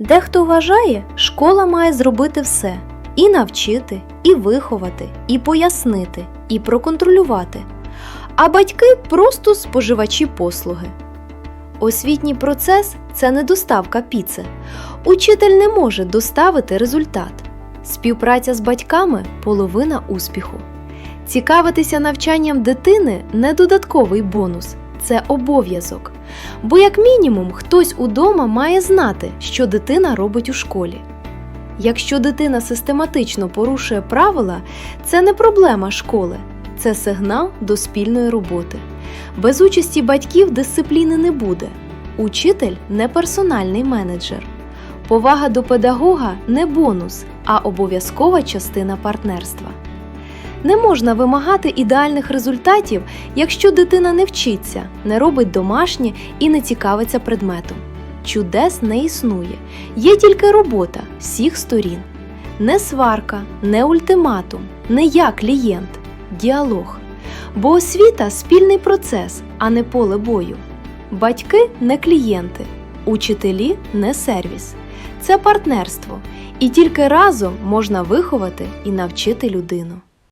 Дехто вважає, школа має зробити все і навчити, і виховати, і пояснити, і проконтролювати. А батьки просто споживачі послуги. Освітній процес це не доставка піци. Учитель не може доставити результат. Співпраця з батьками половина успіху. Цікавитися навчанням дитини не додатковий бонус, це обов'язок. Бо, як мінімум, хтось удома має знати, що дитина робить у школі. Якщо дитина систематично порушує правила, це не проблема школи, це сигнал до спільної роботи. Без участі батьків дисципліни не буде. Учитель не персональний менеджер. Повага до педагога не бонус, а обов'язкова частина партнерства. Не можна вимагати ідеальних результатів, якщо дитина не вчиться, не робить домашнє і не цікавиться предметом. Чудес не існує, є тільки робота всіх сторін. Не сварка, не ультиматум, не я клієнт, діалог. Бо освіта спільний процес, а не поле бою. Батьки не клієнти, учителі не сервіс. Це партнерство, і тільки разом можна виховати і навчити людину.